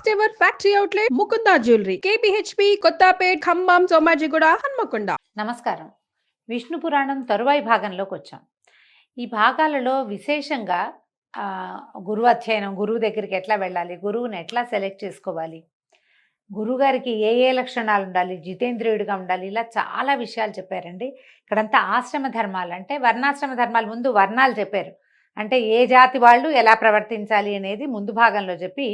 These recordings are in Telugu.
First ever factory outlet Mukunda jewellery KPHB Kothapet Khammam Somajiguda Hanamkonda నమస్కారం. విష్ణు పురాణం తరువాయి భాగంలోకి వచ్చాం. ఈ భాగాలలో విశేషంగా ఆ, గురువు అధ్యయనం గురువు దగ్గరికి ఎట్లా వెళ్ళాలి గురువుని ఎట్లా సెలెక్ట్ చేసుకోవాలి గురువుగారికి ఏ ఏ లక్షణాలు ఉండాలి జితేంద్రియుడిగా ఉండాలి ఇలా చాలా విషయాలు చెప్పారండి. ఇక్కడంతా ఆశ్రమ ధర్మాలు అంటే వర్ణాశ్రమ ధర్మాలు ముందు వర్ణాలు చెప్పారు. అంటే ఏ జాతి వాళ్ళు ఎలా ప్రవర్తించాలి అనేది ముందు భాగంలో చెప్పి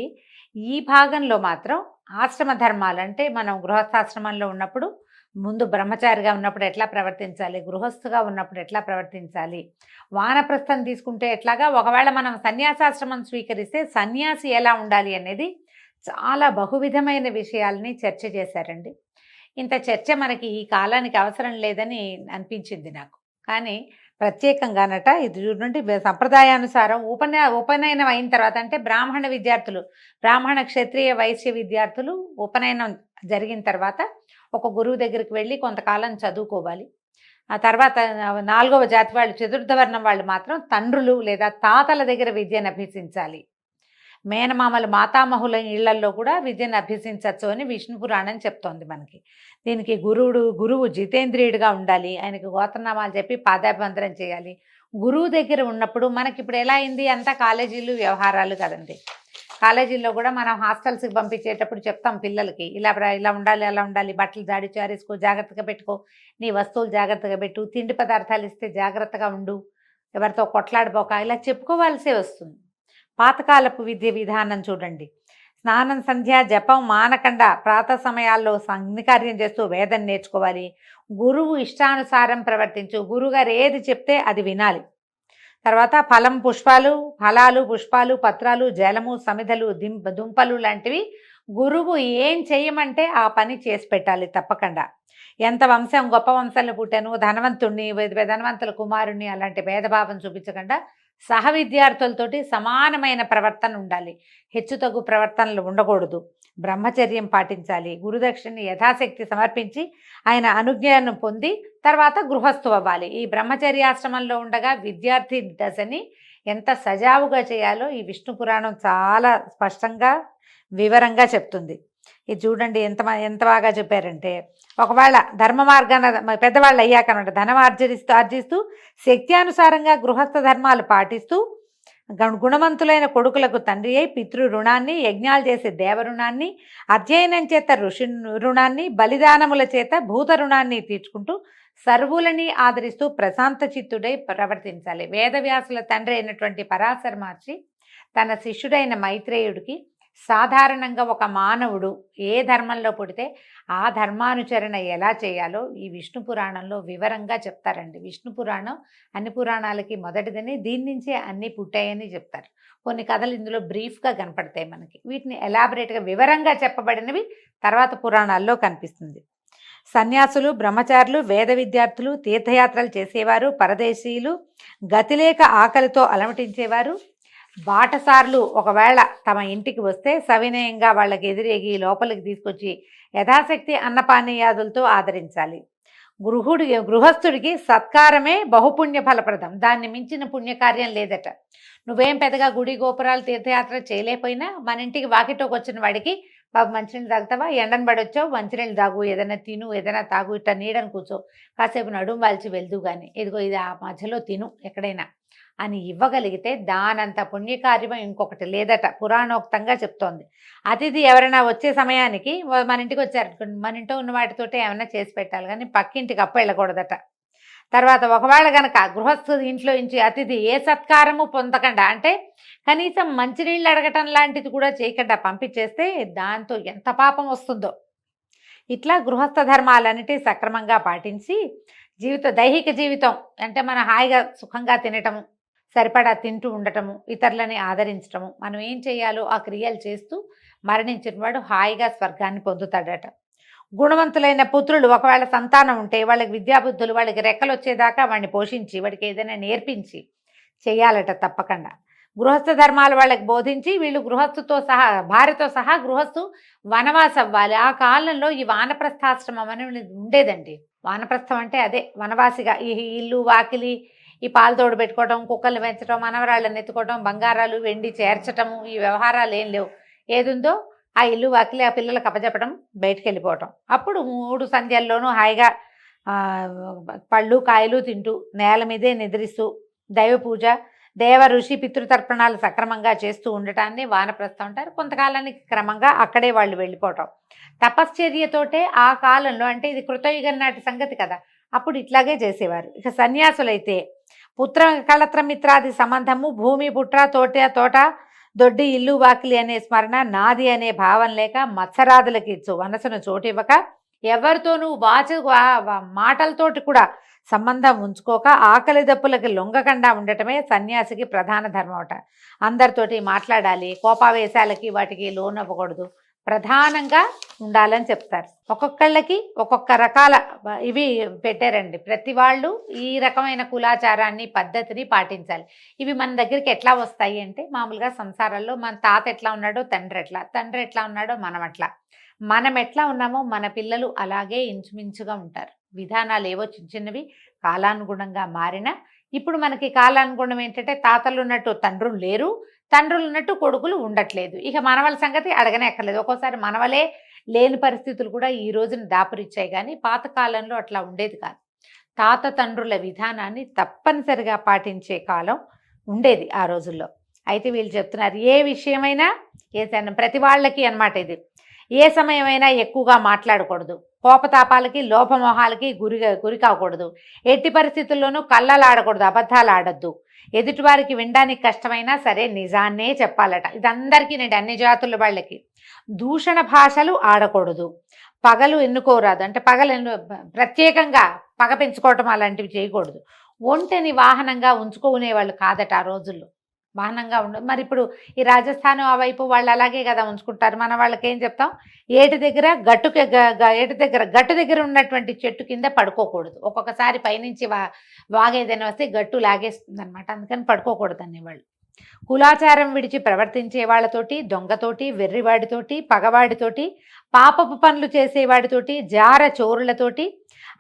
ఈ భాగంలో మాత్రం ఆశ్రమ ధర్మాలు అంటే మనం గృహస్థాశ్రమంలో ఉన్నప్పుడు ముందు బ్రహ్మచారిగా ఉన్నప్పుడు ఎట్లా ప్రవర్తించాలి? గృహస్థుగా ఉన్నప్పుడు ఎట్లా ప్రవర్తించాలి? వానప్రస్థం తీసుకుంటే ఎట్లాగా? ఒకవేళ మనం సన్యాసాశ్రమం స్వీకరిస్తే సన్యాసి ఎలా ఉండాలి అనేది చాలా బహువిధమైన విషయాలని చర్చ చేశారండి. ఇంత చర్చ మనకి ఈ కాలానికి అవసరం లేదని అనిపించింది నాకు. కానీ ప్రత్యేకంగానట ఇది చూడండి సంప్రదాయానుసారం ఉపనయ ఉపనయనం అయిన తర్వాత అంటే బ్రాహ్మణ విద్యార్థులు బ్రాహ్మణ క్షత్రియ వైశ్య విద్యార్థులు ఉపనయనం జరిగిన తర్వాత ఒక గురువు దగ్గరికి వెళ్ళి కొంతకాలం చదువుకోవాలి. ఆ తర్వాత నాలుగవ జాతి వాళ్ళు చతుర్థ వర్ణం వాళ్ళు మాత్రం తండ్రులు లేదా తాతల దగ్గర విద్యను అభ్యసించాలి. మేనమామలు మాతామహుల ఇళ్ళల్లో కూడా విద్యను అభ్యసించవచ్చు అని విష్ణు పురాణం చెప్తోంది మనకి. దీనికి గురువుడు గురువు జితేంద్రియుడిగా ఉండాలి. ఆయనకి గోత్రనామాలు చెప్పి పాదాభివందనం చేయాలి. గురువు దగ్గర ఉన్నప్పుడు మనకి ఇప్పుడు ఎలా అయింది? అంతా కాలేజీలు వ్యవహారాలు కదండి. కాలేజీల్లో కూడా మనం హాస్టల్స్కి పంపించేటప్పుడు చెప్తాం పిల్లలకి ఇలా ఇలా ఉండాలి అలా ఉండాలి బట్టలు జాడి చారేసుకో జాగ్రత్తగా పెట్టుకో నీ వస్తువులు జాగ్రత్తగా పెట్టు తిండి పదార్థాలు ఇస్తే జాగ్రత్తగా ఉండు ఎవరితో కొట్లాడిపోక ఇలా చెప్పుకోవాల్సే వస్తుంది. పాతకాలపు విద్య విధానం చూడండి. స్నానం సంధ్య జపం మానకండ ప్రాత సమయాల్లో సంఘికార్యం చేస్తూ వేదం నేర్చుకోవాలి. గురువు ఇష్టానుసారం ప్రవర్తించు. గురుగారు ఏది చెప్తే అది వినాలి. తర్వాత ఫలం పుష్పాలు ఫలాలు పుష్పాలు పత్రాలు జలము సమిధలు దింప దుంపలు లాంటివి గురువు ఏం చేయమంటే ఆ పని చేసి పెట్టాలి తప్పకుండా. ఎంత వంశం గొప్ప వంశంలో పుట్టాను ధనవంతుణ్ణి ధనవంతుల కుమారుణ్ణి అలాంటి భేదభావం చూపించకుండా సహ విద్యార్థులతోటి సమానమైన ప్రవర్తన ఉండాలి. హెచ్చుతగ్గు ప్రవర్తనలు ఉండకూడదు. బ్రహ్మచర్యం పాటించాలి. గురుదక్షిణని యథాశక్తి సమర్పించి ఆయన అనుజ్ఞను పొంది తర్వాత గృహస్థు అవ్వాలి. ఈ బ్రహ్మచర్యాశ్రమంలో ఉండగా విద్యార్థి దశని ఎంత సజావుగా చేయాలో ఈ విష్ణు పురాణం చాలా స్పష్టంగా వివరంగా చెప్తుంది. ఇది చూడండి ఎంత ఎంత బాగా చెప్పారంటే ఒకవేళ ధర్మ మార్గాన పెద్దవాళ్ళు అయ్యాక అనమాట ధనం ఆర్జరిస్తూ ఆర్జిస్తూ శక్త్యానుసారంగా గృహస్థ ధర్మాలు పాటిస్తూ గణ- గుణవంతులైన కొడుకులకు తండ్రి అయి పితృ రుణాన్ని యజ్ఞాలు చేసే దేవ రుణాన్ని అధ్యయనం చేత ఋషి రుణాన్ని బలిదానముల చేత భూత రుణాన్ని తీర్చుకుంటూ సర్వులని ఆదరిస్తూ ప్రశాంత చిత్తుడై ప్రవర్తించాలి. వేదవ్యాసుల తండ్రి అయినటువంటి పరాశర మహర్షి తన శిష్యుడైన మైత్రేయుడికి సాధారణంగా ఒక మానవుడు ఏ ధర్మంలో పుడితే ఆ ధర్మానుచరణ ఎలా చేయాలో ఈ విష్ణు పురాణంలో వివరంగా చెప్తారండి. విష్ణు పురాణం అన్ని పురాణాలకి మొదటిదని దీని నుంచే అన్నీ పుట్టాయని చెప్తారు. కొన్ని కథలు ఇందులో బ్రీఫ్గా కనపడతాయి మనకి. వీటిని ఎలాబరేట్గా వివరంగా చెప్పబడినవి తర్వాత పురాణాల్లో కనిపిస్తుంది. సన్యాసులు బ్రహ్మచారులు వేద విద్యార్థులు తీర్థయాత్రలు చేసేవారు పరదేశీయులు గతిలేక ఆకలితో అలమటించేవారు బాటసార్లు ఒకవేళ తమ ఇంటికి వస్తే సవినయంగా వాళ్ళకి ఎదురేగి లోపలికి తీసుకొచ్చి యథాశక్తి అన్నపానీయాదులతో ఆదరించాలి. గృహుడి గృహస్థుడికి సత్కారమే బహుపుణ్య ఫలప్రదం. దాన్ని మించిన పుణ్యకార్యం లేదట. నువ్వేం పెద్దగా గుడి గోపురాలు తీర్థయాత్ర చేయలేకపోయినా మన ఇంటికి వాకిటోకి వచ్చిన వాడికి బాబు మంచినీళ్ళు తాగుతావా? ఎండను పడొచ్చావు? మంచినీళ్ళు తాగు. ఏదైనా తిను ఏదైనా తాగు. ఇట్లా నీడని కూర్చో. కాసేపు నడుము వాల్చి వెళ్దు కానీ ఇదిగో ఇది ఆ మధ్యలో తిను ఎక్కడైనా. అని ఇవ్వగలిగితే దానంత పుణ్యకార్యం ఇంకొకటి లేదట. పురాణోక్తంగా చెప్తోంది. అతిథి ఎవరైనా వచ్చే సమయానికి మన ఇంటికి వచ్చారు. మన ఇంట్లో ఉన్న వాటితోటే ఏమైనా చేసి పెట్టాలి కానీ పక్కింటికి అప్ప వెళ్ళకూడదట. తర్వాత ఒకవేళ గనక గృహస్థు ఇంట్లో నుంచి అతిథి ఏ సత్కారము పొందకుండా అంటే కనీసం మంచినీళ్ళు అడగటం లాంటిది కూడా చేయకుండా పంపించేస్తే దాంతో ఎంత పాపం వస్తుందో. ఇట్లా గృహస్థ ధర్మాలన్నిటి సక్రమంగా పాటించి జీవిత దైహిక జీవితం అంటే మన హాయిగా సుఖంగా తినటము సరిపడా తింటూ ఉండటము ఇతరులని ఆదరించటము. మనం ఏం చేయాలో ఆ క్రియలు చేస్తూ మరణించిన వాడు హాయిగా స్వర్గాన్ని పొందుతాడట. గుణవంతులైన పుత్రులు ఒకవేళ సంతానం ఉంటే వాళ్ళకి విద్యాబుద్ధులు వాళ్ళకి రెక్కలు వచ్చేదాకా వాడిని పోషించి వాడికి ఏదైనా నేర్పించి చేయాలట తప్పకుండా. గృహస్థ ధర్మాలు వాళ్ళకి బోధించి వీళ్ళు గృహస్థుతో సహా భార్యతో సహా గృహస్థు వనవాసం అవ్వాలి ఆ కాలంలో ఈ వానప్రస్థాశ్రమం అనేది ఉండేదండి. వానప్రస్థం అంటే అదే వనవాసిగా ఈ ఇల్లు వాకిలి ఈ పాలు తోడు పెట్టుకోవటం కుక్కలు పెంచడం మనవరాళ్ళని ఎత్తుకోవటం బంగారాలు వెండి చేర్చటము ఈ వ్యవహారాలు ఏం లేవు. ఏదుందో ఆ ఇల్లు వాకిలి ఆ పిల్లలకు అప్పచెప్పడం బయటికి వెళ్ళిపోవటం అప్పుడు మూడు సంధ్యల్లోనూ హాయిగా పళ్ళు కాయలు తింటూ నేల మీదే నిద్రిస్తూ దైవ పూజ దేవ ఋషి పితృతర్పణాలు సక్రమంగా చేస్తూ ఉండటాన్ని వానప్రస్థం అంటారు. కొంతకాలానికి క్రమంగా అక్కడే వాళ్ళు వెళ్ళిపోవటం. తపశ్చర్యతోటే ఆ కాలంలో అంటే ఇది కృతయుగం నాటి సంగతి కదా అప్పుడు ఇట్లాగే చేసేవారు. ఇక సన్యాసులైతే పుత్ర కళత్రమిత్రాది సంబంధము భూమి పుట్ర తోట తోట దొడ్డి ఇల్లు వాకిలి అనే స్మరణ నాది అనే భావం లేక మత్సరాదులకి ఇచ్చు మనసును చోటివ్వక ఎవరితోనూ వాచ మాటలతోటి కూడా సంబంధం ఉంచుకోక ఆకలి దప్పులకి లొంగకుండా ఉండటమే సన్యాసికి ప్రధాన ధర్మం అట. అందరితోటి మాట్లాడాలి కోపావేశాలకి వాటికి లోనవ్వకూడదు. ప్రధానంగా ఉండాలని చెప్తారు. ఒక్కొక్కళ్ళకి ఒక్కొక్క రకాల ఇవి పెట్టారండి. ప్రతి వాళ్ళు ఈ రకమైన కులాచారాన్ని పద్ధతిని పాటించాలి. ఇవి మన దగ్గరికి ఎట్లా వస్తాయి అంటే మామూలుగా సంసారాల్లో మన తాత ఎట్లా ఉన్నాడో తండ్రి ఎట్లా తండ్రి ఎట్లా ఉన్నాడో మనం అట్లా. మనం ఎట్లా ఉన్నామో మన పిల్లలు అలాగే ఇంచుమించుగా ఉంటారు. విధానాలు ఏవో చిన్న చిన్నవి కాలానుగుణంగా మారినా ఇప్పుడు మనకి కాలానుగుణం ఏంటంటే తాతలు ఉన్నట్టు తండ్రులు లేరు తండ్రులు ఉన్నట్టు కొడుకులు ఉండట్లేదు. ఇక మనవల సంగతి అడగనే అక్కర్లేదు. ఒక్కోసారి మనవలే లేని పరిస్థితులు కూడా ఈ రోజున దాపురిచ్చాయి కానీ పాతకాలంలో అట్లా ఉండేది కాదు. తాత తండ్రుల విధానాన్ని తప్పనిసరిగా పాటించే కాలం ఉండేది ఆ రోజుల్లో. అయితే వీళ్ళు చెప్తున్నారు ఏ విషయమైనా ఏ ప్రతి వాళ్ళకి అనమాట ఇది. ఏ సమయమైనా ఎక్కువగా మాట్లాడకూడదు. కోపతాపాలకి లోపమోహాలకి గురి గురి కాకూడదు. ఎట్టి పరిస్థితుల్లోనూ కళ్ళలాడకూడదు అబద్ధాలు ఆడద్దు. ఎదుటివారికి వినడానికి కష్టమైనా సరే నిజాన్నే చెప్పాలట. ఇది అందరికీ నేను అన్ని జాతుల వాళ్ళకి. దూషణ భాషలు ఆడకూడదు. పగలు ఎన్నుకోరాదు. అంటే పగలు ఎన్ను ప్రత్యేకంగా పగ పెంచుకోవటం అలాంటివి చేయకూడదు. ఒంటెని వాహనంగా ఉంచుకునే వాళ్ళు కాదట ఆ రోజుల్లో. వాహనంగా ఉండు మరి ఇప్పుడు ఈ రాజస్థాన్ ఆ వైపు వాళ్ళు అలాగే కదా ఉంచుకుంటారు. మన వాళ్ళకి ఏం చెప్తాం? ఏటి దగ్గర గట్టుకి ఏటి దగ్గర గట్టు దగ్గర ఉన్నటువంటి చెట్టు కింద పడుకోకూడదు. ఒక్కొక్కసారి పైనుంచి వా వాగేదైనా వస్తే గట్టు లాగేస్తుంది అనమాట అందుకని పడుకోకూడదు అనేవాళ్ళు కులాచారం విడిచి ప్రవర్తించే వాళ్ళతోటి దొంగతోటి వెర్రివాడితోటి పగవాడితోటి పాపపు పనులు చేసేవాడితోటి జార చోరులతోటి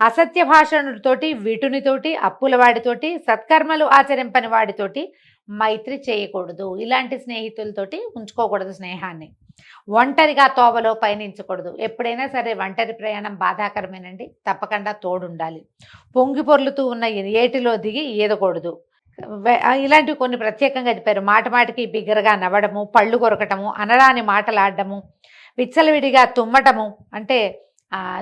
అసత్య భాషణుడితోటి విటునితోటి అప్పులవాడితోటి సత్కర్మలు ఆచరింపని వాడితోటి మైత్రి చేయకూడదు. ఇలాంటి స్నేహితులతోటి ఉంచుకోకూడదు స్నేహాన్ని. ఒంటరిగా తోవలో పయనించకూడదు. ఎప్పుడైనా సరే ఒంటరి ప్రయాణం బాధాకరమేనండి. తప్పకుండా తోడుండాలి. పొంగి పొర్లుతూ ఉన్న ఏటిలో దిగి ఈదకూడదు. ఇలాంటివి కొన్ని ప్రత్యేకంగా చెప్పారు. మాట మాటికి బిగ్గరగా నవ్వడము పళ్ళు కొరకటము అనరాని మాటలాడము విచ్చలవిడిగా తుమ్మటము అంటే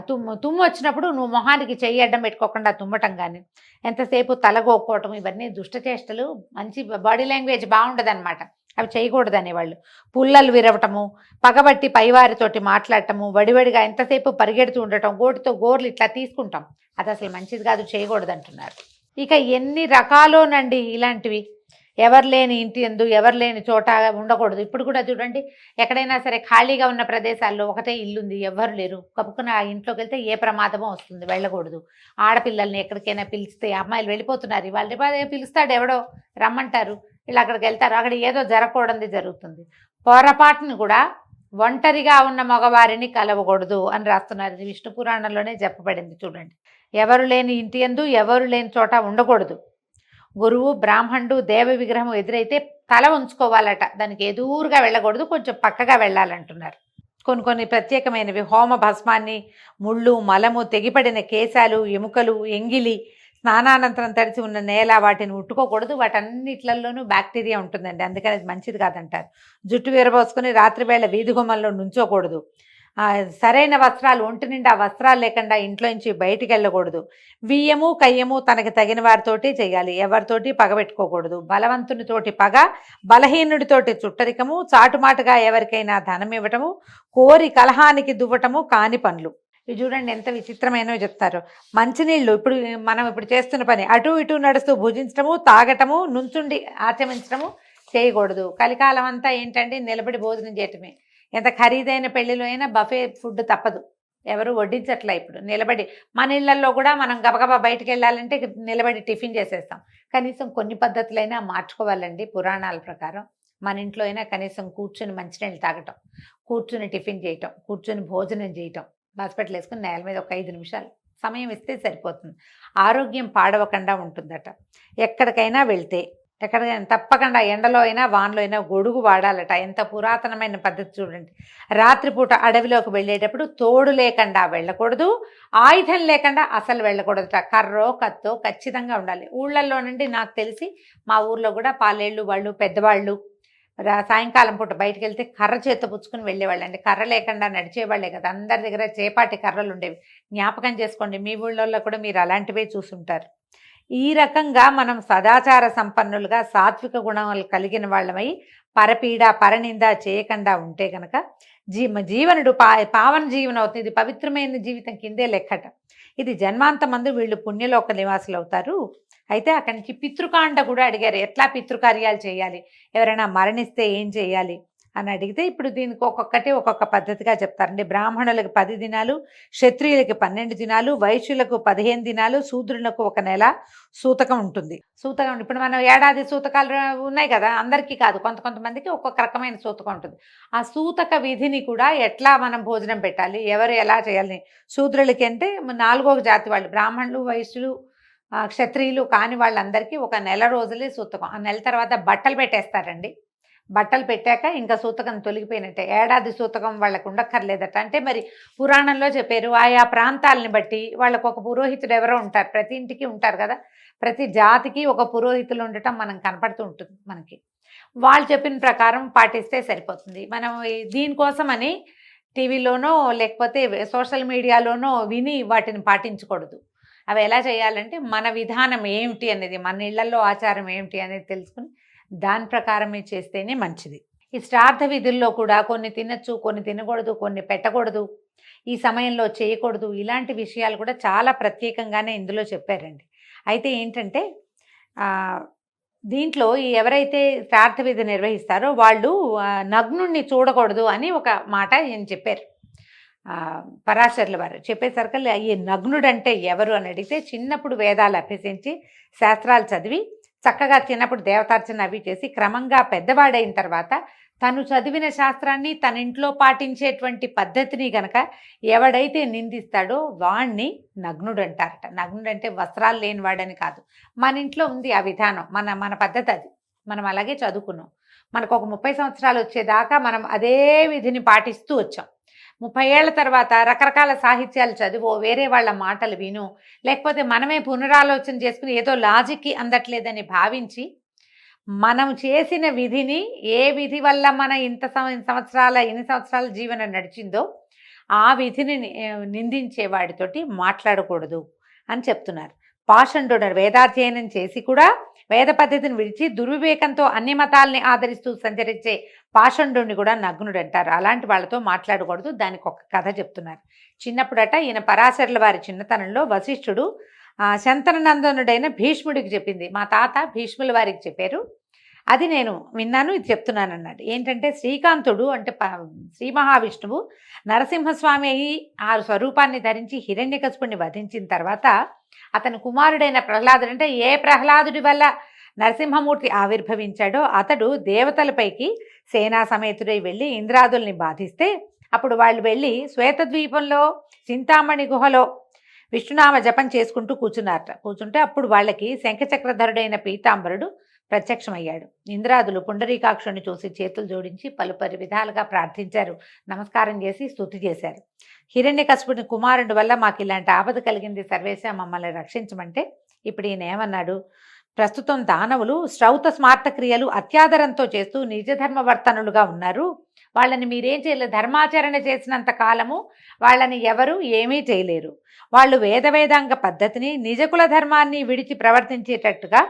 తుమ్ము తుమ్ము వచ్చినప్పుడు నువ్వు మొహానికి చెయ్యి అడ్డం పెట్టుకోకుండా తుమ్మటం కానీ ఎంతసేపు తలగోక్కోవటం ఇవన్నీ దుష్టచేష్టలు మంచి బాడీ లాంగ్వేజ్ బాగుండదన్నమాట. అవి చేయకూడదు అనేవాళ్ళు పుల్లలు విరవటము పగబట్టి పైవారితోటి మాట్లాడటము వడివడిగా ఎంతసేపు పరిగెడుతూ ఉండటం గోటితో గోర్లు ఇట్లా తీసుకుంటాం. అది అసలు మంచిది కాదు చేయకూడదు అంటున్నారు ఇక ఎన్ని రకాలోనండి ఇలాంటివి. ఎవరు లేని ఇంటి ఎందు ఎవరు లేని చోట ఉండకూడదు. ఇప్పుడు కూడా చూడండి ఎక్కడైనా సరే ఖాళీగా ఉన్న ప్రదేశాల్లో ఒకటే ఇల్లుంది ఎవరు లేరు. కప్పుకున్న ఆ ఇంట్లోకి వెళ్తే ఏ ప్రమాదమో వస్తుంది వెళ్ళకూడదు. ఆడపిల్లల్ని ఎక్కడికైనా పిలిస్తే అమ్మాయిలు వెళ్ళిపోతున్నారు. వాళ్ళు పిలుస్తాడు ఎవడో రమ్మంటారు. వీళ్ళు అక్కడికి వెళ్తారు. అక్కడ ఏదో జరగకూడదు జరుగుతుంది. పొరపాటును కూడా ఒంటరిగా ఉన్న మగవారిని కలవకూడదు అని రాస్తున్నారు. ఇది విష్ణు పురాణంలోనే చెప్పబడింది చూడండి. ఎవరు లేని ఇంటి ఎందు ఎవరు లేని చోట ఉండకూడదు. గురువు బ్రాహ్మణుడు దేవ విగ్రహం ఎదురైతే తల ఉంచుకోవాలట దానికి ఎదురుగా వెళ్ళకూడదు కొంచెం పక్కగా వెళ్ళాలంటున్నారు. కొన్ని కొన్ని ప్రత్యేకమైనవి హోమ భస్మాన్ని ముళ్ళు మలము తెగిపడిన కేశాలు ఎముకలు ఎంగిలి స్నానానంతరం తడిచి ఉన్న నేల వాటిని ఉట్టుకోకూడదు వాటన్నిట్లలోనూ బ్యాక్టీరియా ఉంటుందండి. అందుకని అది మంచిది కాదంటారు. జుట్టు విరబోసుకొని రాత్రివేళ వీధి గుమ్మంలో నుంచోకూడదు. సరైన వస్త్రాలు ఒంటి నిండా వస్త్రాలు లేకుండా ఇంట్లో నుంచి బయటికి వెళ్ళకూడదు. వియ్యము కయ్యము తనకి తగిన వారితోటి చేయాలి. ఎవరితోటి పగబెట్టుకోకూడదు బలవంతునితోటి పగ బలహీనుడితోటి చుట్టరికము చాటుమాటుగా ఎవరికైనా ధనం ఇవ్వటము కోరి కలహానికి దువ్వటము కాని పనులు. ఇవి చూడండి ఎంత విచిత్రమైనవి చెప్తారు. మంచినీళ్ళు ఇప్పుడు మనం ఇప్పుడు చేస్తున్న పని అటు ఇటు నడుస్తూ భుజించటము తాగటము నుంచుండి ఆచరించడము చేయకూడదు. కలికాలం అంతా ఏంటంటే నిలబడి భోజనం చేయటమే. ఎంత ఖరీదైన పెళ్ళిలో అయినా బఫే ఫుడ్ తప్పదు. ఎవరు వడ్డించట్లే ఇప్పుడు. నిలబడి మన ఇళ్ళలో కూడా మనం గబగబా బయటకు వెళ్ళాలంటే నిలబడి టిఫిన్ చేసేస్తాం. కనీసం కొన్ని పద్ధతులైనా మార్చుకోవాలండి పురాణాల ప్రకారం. మన ఇంట్లో అయినా కనీసం కూర్చుని మంచినీళ్ళు తాగటం కూర్చుని టిఫిన్ చేయటం కూర్చుని భోజనం చేయటం హాస్పిటల్ వేసుకుని నేల మీద ఒక ఐదు నిమిషాలు సమయం ఇస్తే సరిపోతుంది. ఆరోగ్యం పాడవకుండా ఉంటుందట. ఎక్కడికైనా వెళ్తే ఎక్కడికైనా తప్పకుండా ఎండలో అయినా వానలో అయినా గొడుగు వాడాలట. ఎంత పురాతనమైన పద్ధతి చూడండి. రాత్రిపూట అడవిలోకి వెళ్ళేటప్పుడు తోడు లేకుండా వెళ్ళకూడదు ఆయుధం లేకుండా అసలు వెళ్ళకూడదుట. కర్రో కత్తో ఖచ్చితంగా ఉండాలి. ఊళ్ళల్లో నుండి నాకు తెలిసి మా ఊర్లో కూడా పాలేళ్ళు వాళ్ళు పెద్దవాళ్ళు సాయంకాలం పూట బయటికి వెళ్తే కర్ర చేత పుచ్చుకుని వెళ్ళేవాళ్ళండి. కర్ర లేకుండా నడిచేవాళ్ళే కదా. అందరి దగ్గర చేపాటి కర్రలు ఉండేవి. జ్ఞాపకం చేసుకోండి మీ ఊళ్ళల్లో కూడా మీరు అలాంటివే చూసుంటారు. ఈ రకంగా మనం సదాచార సంపన్నులుగా సాత్విక గుణములు కలిగిన వాళ్ళమై పరపీడ పరనింద చేయకుండా ఉంటే కనుక జీ జీవనుడు పా పావన జీవనం అవుతుంది. ఇది పవిత్రమైన జీవితం కిందే లెక్కట. ఇది జన్మాంతమందు వీళ్ళు పుణ్యలోక నివాసులు అవుతారు అయితే అక్కడి నుంచి పితృకాండ కూడా అడిగారు. ఎట్లా పితృకార్యాలు చేయాలి? ఎవరైనా మరణిస్తే ఏం చేయాలి? అని అడిగితే ఇప్పుడు దీనికి ఒక్కొక్కటి ఒక్కొక్క పద్ధతిగా చెప్తారండి. బ్రాహ్మణులకు పది దినాలు క్షత్రియులకి పన్నెండు దినాలు వైశ్యులకు పదిహేను దినాలు శూద్రులకు ఒక నెల సూతకం ఉంటుంది. సూతకం ఇప్పుడు మనం ఏడాది సూతకాలు ఉన్నాయి కదా అందరికీ కాదు. కొంత కొంతమందికి ఒక్కొక్క రకమైన సూతకం ఉంటుంది. ఆ సూతక విధిని కూడా ఎట్లా మనం భోజనం పెట్టాలి? ఎవరు ఎలా చేయాలి? శూద్రులకి అంటే నాలుగో జాతి వాళ్ళు బ్రాహ్మణులు వైశ్యులు క్షత్రియులు కాని వాళ్ళందరికీ ఒక నెల రోజులే సూతకం. ఆ నెల తర్వాత బట్టలు పెట్టేస్తారండి. బట్టలు పెట్టాక ఇంకా సూతకం తొలగిపోయినట్టే. ఏడాది సూతకం వాళ్ళకు ఉండక్కర్లేదట అంటే మరి పురాణంలో చెప్పారు ఆయా ప్రాంతాలని బట్టి వాళ్ళకు ఒక పురోహితుడు ఎవరో ఉంటారు. ప్రతి ఇంటికి ఉంటారు కదా. ప్రతి జాతికి ఒక పురోహితులు ఉండటం మనం కనపడుతూ ఉంటుంది మనకి. వాళ్ళు చెప్పిన ప్రకారం పాటిస్తే సరిపోతుంది. మనం దీనికోసం దీనికోసమని టీవీలోనో లేకపోతే సోషల్ మీడియాలోనో విని వాటిని పాటించకూడదు. అవి ఎలా చేయాలంటే మన విధానం ఏమిటి అనేది మన ఇళ్ళలో ఆచారం ఏమిటి అనేది తెలుసుకుని దాని ప్రకారమే చేస్తేనే మంచిది. ఈ శ్రాద్ధ విధుల్లో కూడా కొన్ని తినచ్చు కొన్ని తినకూడదు కొన్ని పెట్టకూడదు ఈ సమయంలో చేయకూడదు ఇలాంటి విషయాలు కూడా చాలా ప్రత్యేకంగానే ఇందులో చెప్పారండి. అయితే ఏంటంటే దీంట్లో ఎవరైతే శ్రాద్ధ విధి నిర్వహిస్తారో వాళ్ళు నగ్నుణ్ణి చూడకూడదు అని ఒక మాట ఏం చెప్పారు. ఆ, పరాశరుల వారు చెప్పేసరికి ఈ నగ్నుడంటే ఎవరు అని అడిగితే చిన్నప్పుడు వేదాలు అభ్యసించి శాస్త్రాలు చదివి చక్కగా చిన్నప్పుడు దేవతార్చన అవి చేసి క్రమంగా పెద్దవాడైన తర్వాత తను చదివిన శాస్త్రాన్ని తన ఇంట్లో పాటించేటువంటి పద్ధతిని గనక ఎవడైతే నిందిస్తాడో వాణ్ణి నగ్నుడు అంటారట నగ్నుడు అంటే వస్త్రాలు లేనివాడని కాదు. మన ఇంట్లో ఉంది ఆ విధానం. మన మన పద్ధతి అది. మనం అలాగే చదువుకున్నాం. మనకు ఒక ముప్పై సంవత్సరాలు వచ్చేదాకా మనం అదే విధిని పాటిస్తూ వచ్చాం. ముప్పై ఏళ్ళ తర్వాత రకరకాల సాహిత్యాలు చదివో వేరే వాళ్ళ మాటలు విను లేకపోతే మనమే పునరాలోచన చేసుకుని ఏదో లాజిక్కి అందట్లేదని భావించి మనం చేసిన విధిని ఏ విధి వల్ల మన ఇంత సంవత్సరాల ఎన్ని సంవత్సరాల జీవనం నడిచిందో ఆ విధిని నిందించే వాడితోటి మాట్లాడకూడదు అని చెప్తున్నారు. పాషండు వేదాధ్యయనం చేసి కూడా వేద పద్ధతిని విడిచి దుర్వివేకంతో అన్ని మతాల్ని ఆదరిస్తూ సంచరించే పాషండుని కూడా నగ్నుడు అంటారు. అలాంటి వాళ్ళతో మాట్లాడకూడదు. దానికి ఒక కథ చెప్తున్నారు. చిన్నప్పుడట ఈయన పరాశరుల వారి చిన్నతనంలో వశిష్ఠుడు ఆ, శంతననందనుడైన భీష్ముడికి చెప్పింది. మా తాత భీష్ముల వారికి చెప్పారు. అది నేను విన్నాను ఇది చెప్తున్నాను అన్నాడు ఏంటంటే శ్రీకాంతుడు అంటే ప- శ్రీ మహావిష్ణువు నరసింహస్వామి అయి ఆ స్వరూపాన్ని ధరించి హిరణ్యకశుపుణ్ణి వధించిన తర్వాత అతని కుమారుడైన ప్రహ్లాదుడు అంటే ఏ ప్రహ్లాదుడి వల్ల నరసింహమూర్తి ఆవిర్భవించాడో అతడు దేవతలపైకి సేనా సమేతుడై వెళ్ళి ఇంద్రాదుల్ని బాధిస్తే అప్పుడు వాళ్ళు వెళ్ళి శ్వేతద్వీపంలో చింతామణి గుహలో విష్ణునామ జపం చేసుకుంటూ కూర్చున్నారట. కూర్చుంటే అప్పుడు వాళ్ళకి శంఖచక్రధరుడైన పీతాంబరుడు ప్రత్యక్షమయ్యాడు. ఇంద్రాదులు పుండరీకాక్షుని చూసి చేతులు జోడించి పలు పలు విధాలుగా ప్రార్థించారు. నమస్కారం చేసి స్తుతి చేశారు. హిరణ్యకశిపుని కుమారుడు వల్ల మాకు ఇలాంటి ఆపద కలిగింది. సర్వేశ మమ్మల్ని రక్షించమంటే ఇప్పుడు ఈయన ఏమన్నాడు? ప్రస్తుతం దానవులు శ్రౌత స్మార్త క్రియలు అత్యాదరంతో చేస్తూ నిజధర్మవర్తనులుగా ఉన్నారు. వాళ్ళని మీరేం చేయలేరు. ధర్మాచరణ చేసినంత కాలము వాళ్ళని ఎవరు ఏమీ చేయలేరు. వాళ్ళు వేద వేదాంగ పద్ధతిని నిజకుల ధర్మాన్ని విడిచి ప్రవర్తించేటట్టుగా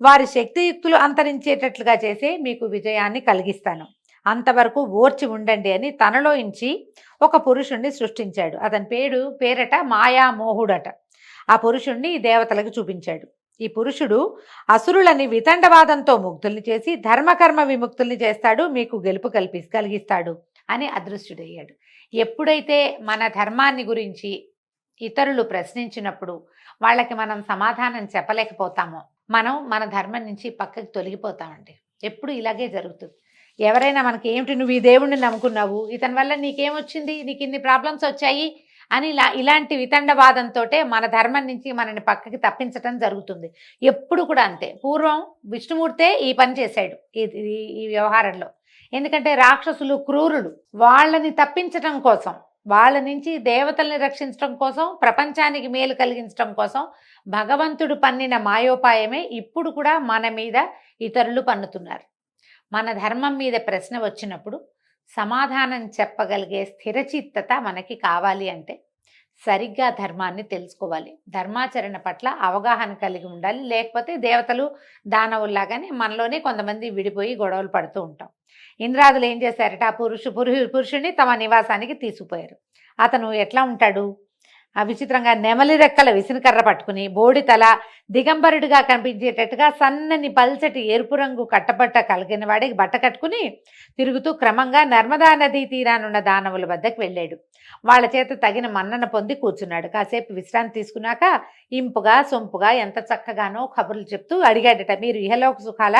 వారి శక్తియుక్తులు అంతరించేటట్లుగా చేసే మీకు విజయాన్ని కలిగిస్తాను. అంతవరకు ఓర్చి ఉండండి అని తనలో ఇంచి ఒక పురుషుణ్ణి సృష్టించాడు. అతని పేరు పేరట మాయామోహుడట. ఆ పురుషుణ్ణి దేవతలకు చూపించాడు. ఈ పురుషుడు అసురులని వితండవాదంతో ముగ్ధుల్ని చేసి ధర్మకర్మ విముక్తుల్ని చేస్తాడు మీకు గెలుపు కల్పి కలిగిస్తాడు అని అదృశ్యుడయ్యాడు. ఎప్పుడైతే మన ధర్మాన్ని గురించి ఇతరులు ప్రశ్నించినప్పుడు వాళ్ళకి మనం సమాధానం చెప్పలేకపోతామో మనం మన ధర్మం నుంచి పక్కకి తొలగిపోతామండి. ఎప్పుడు ఇలాగే జరుగుతుంది. ఎవరైనా మనకి ఏమిటి నువ్వు ఈ దేవుణ్ణి నమ్ముకున్నావు ఇతని వల్ల నీకేమొచ్చింది నీకు ఇన్ని ప్రాబ్లమ్స్ వచ్చాయి అని ఇలా ఇలాంటి వితండవాదంతో మన ధర్మం నుంచి మనని పక్కకి తప్పించటం జరుగుతుంది. ఎప్పుడు కూడా అంతే. పూర్వం విష్ణుమూర్తే ఈ పని చేశాడు ఈ ఈ- ఈ వ్యవహారంలో. ఎందుకంటే రాక్షసులు క్రూరులు వాళ్ళని తప్పించటం కోసం వాళ్ళ నుంచి దేవతల్ని రక్షించడం కోసం ప్రపంచానికి మేలు కలిగించడం కోసం భగవంతుడు పన్నిన మాయోపాయమే ఇప్పుడు కూడా మన మీద ఇతరులు పన్నుతున్నారు. మన ధర్మం మీద ప్రశ్న వచ్చినప్పుడు సమాధానం చెప్పగలిగే స్థిరచిత్తత మనకి కావాలి అంటే సరిగ్గా ధర్మాన్ని తెలుసుకోవాలి. ధర్మాచరణ పట్ల అవగాహన కలిగి ఉండాలి. లేకపోతే దేవతలు దానవుల్లాగానే మనలోనే కొంతమంది విడిపోయి గొడవలు పడుతూ ఉంటాం. ఇంద్రాదులు ఏం చేశారట? పురుషు పురుషు పురుషుని తమ నివాసానికి తీసుకుపోయారు. అతను ఎట్లా ఉంటాడు? ఆ విచిత్రంగా నెమలి రెక్కల విసినకర్ర పట్టుకుని బోడి తల దిగంబరుడిగా కనిపించేటట్టుగా సన్నని పల్చటి ఎరుపు రంగు కట్టబట్ట కలిగిన వాడికి బట్ట కట్టుకుని తిరుగుతూ క్రమంగా నర్మదా నదీ తీరానున్న దానవుల వద్దకు వెళ్ళాడు. వాళ్ళ చేత తగిన మన్నన పొంది కూర్చున్నాడు. కాసేపు విశ్రాంతి తీసుకున్నాక ఇంపుగా సొంపుగా ఎంత చక్కగానో కబుర్లు చెప్తూ అడిగాడట మీరు ఇహలోక సుఖాల?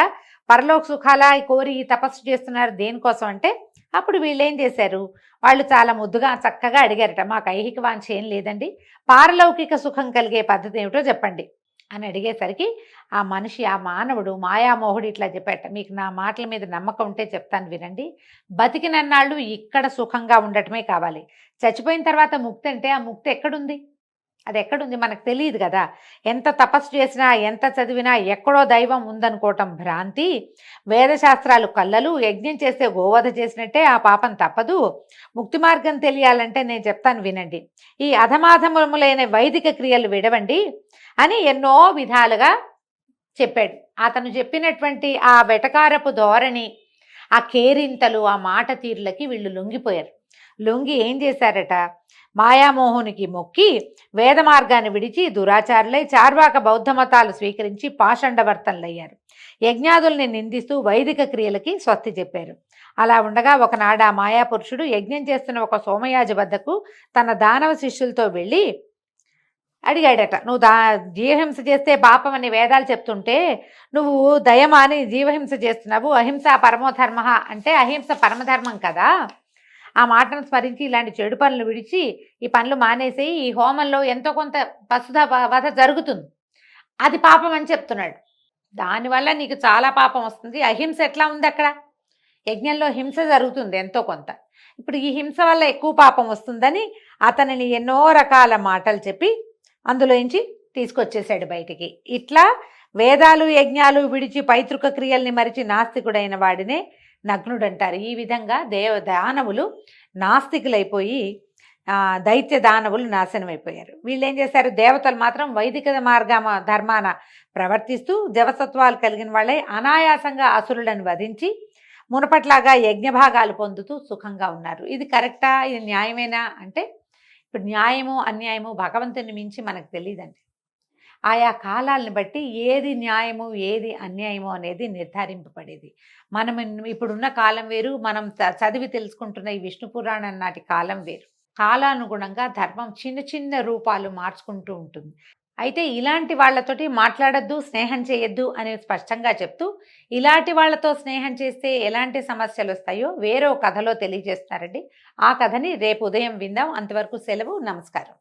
పరలోక సుఖాల కోరి తపస్సు చేస్తున్నారు దేనికోసం అంటే అప్పుడు వీళ్ళు ఏం చేశారు? వాళ్ళు చాలా ముద్దుగా చక్కగా అడిగారట మాకు ఐహిక వాంఛ ఏం లేదండి. పారలౌకిక సుఖం కలిగే పద్ధతి ఏమిటో చెప్పండి. అని అడిగేసరికి ఆ మనిషి ఆ మానవుడు మాయామోహుడు ఇట్లా చెప్పాట మీకు నా మాటల మీద నమ్మకం ఉంటే చెప్తాను వినండి. బతికినన్నాళ్ళు ఇక్కడ సుఖంగా ఉండటమే కావాలి. చచ్చిపోయిన తర్వాత ముక్తి అంటే ఆ ముక్తి ఎక్కడుంది? అది ఎక్కడుంది మనకు తెలియదు కదా. ఎంత తపస్సు చేసినా ఎంత చదివినా ఎక్కడో దైవం ఉందనుకోవటం భ్రాంతి. వేదశాస్త్రాలు కళ్ళలు యజ్ఞం చేస్తే గోవధ చేసినట్టే ఆ పాపం తప్పదు. ముక్తి మార్గం తెలియాలంటే నేను చెప్తాను వినండి. ఈ అధమాధములైన వైదిక క్రియలు విడవండి అని ఎన్నో విధాలుగా చెప్పాడు. అతను చెప్పినటువంటి ఆ వెటకారపు ధోరణి ఆ కేరింతలు ఆ మాట తీరులకి వీళ్ళు లొంగిపోయారు. లొంగి ఏం చేశారట? మాయామోహునికి మొక్కి వేద మార్గాన్ని విడిచి దురాచారులై చార్వాక బౌద్ధ మతాలు స్వీకరించి పాషండవర్తనలయ్యారు యజ్ఞాదుల్ని నిందిస్తూ వైదిక క్రియలకి స్వస్తి చెప్పారు. అలా ఉండగా ఒకనాడు ఆ మాయాపురుషుడు యజ్ఞం చేస్తున్న ఒక సోమయాజి వద్దకు తన దానవ శిష్యులతో వెళ్ళి అడిగాడట నువ్వు దా జీవహింస చేస్తే పాపం అని వేదాలు చెప్తుంటే నువ్వు దయమాని జీవహింస చేస్తున్నావు అహింస పరమోధర్మ అంటే అహింస పరమధర్మం కదా? ఆ మాటను స్మరించి ఇలాంటి చెడు పనులు విడిచి ఈ పనులు మానేసి ఈ హోమంలో ఎంతో కొంత పశుధ వధ జరుగుతుంది. అది పాపం అని చెప్తున్నాడు. దానివల్ల నీకు చాలా పాపం వస్తుంది. అహింస ఎట్లా ఉంది అక్కడ? యజ్ఞంలో హింస జరుగుతుంది ఎంతో కొంత. ఇప్పుడు ఈ హింస వల్ల ఎక్కువ పాపం వస్తుందని అతనిని ఎన్నో రకాల మాటలు చెప్పి అందులోంచి తీసుకొచ్చేసాడు బయటికి. ఇట్లా వేదాలు యజ్ఞాలు విడిచి పైతృక క్రియల్ని మరిచి నాస్తికుడైన వాడినే నగ్నుడు అంటారు ఈ విధంగా దేవ దానవులు నాస్తికులైపోయి దైత్య దానవులు నాశనం అయిపోయారు వీళ్ళు ఏం చేశారు? దేవతలు మాత్రం వైదిక మార్గ ధర్మాన ప్రవర్తిస్తూ దేవసత్వాలు కలిగిన వాళ్ళే అనాయాసంగా అసురులను వధించి మునపట్లాగా యజ్ఞభాగాలు పొందుతూ సుఖంగా ఉన్నారు. ఇది కరెక్టా? ఇది న్యాయమేనా? అంటే ఇప్పుడు న్యాయము అన్యాయము భగవంతుని మించి మనకు తెలియదండి ఆయా కాలాలను బట్టి ఏది న్యాయము ఏది అన్యాయము అనేది నిర్ధారింపబడేది. మనం ఇప్పుడున్న కాలం వేరు మనం చ- చదివి తెలుసుకుంటున్న ఈ విష్ణు పురాణం నాటి కాలం వేరు. కాలానుగుణంగా ధర్మం చిన్న చిన్న రూపాలు మార్చుకుంటూ ఉంటుంది. అయితే ఇలాంటి వాళ్ళతోటి మాట్లాడద్దు స్నేహం చేయొద్దు అని స్పష్టంగా చెప్తూ ఇలాంటి వాళ్ళతో స్నేహం చేస్తే ఎలాంటి సమస్యలు వస్తాయో వేరే కథలో తెలియజేస్తారండి ఆ కథని రేపు ఉదయం విందాం. అంతవరకు సెలవు. నమస్కారం.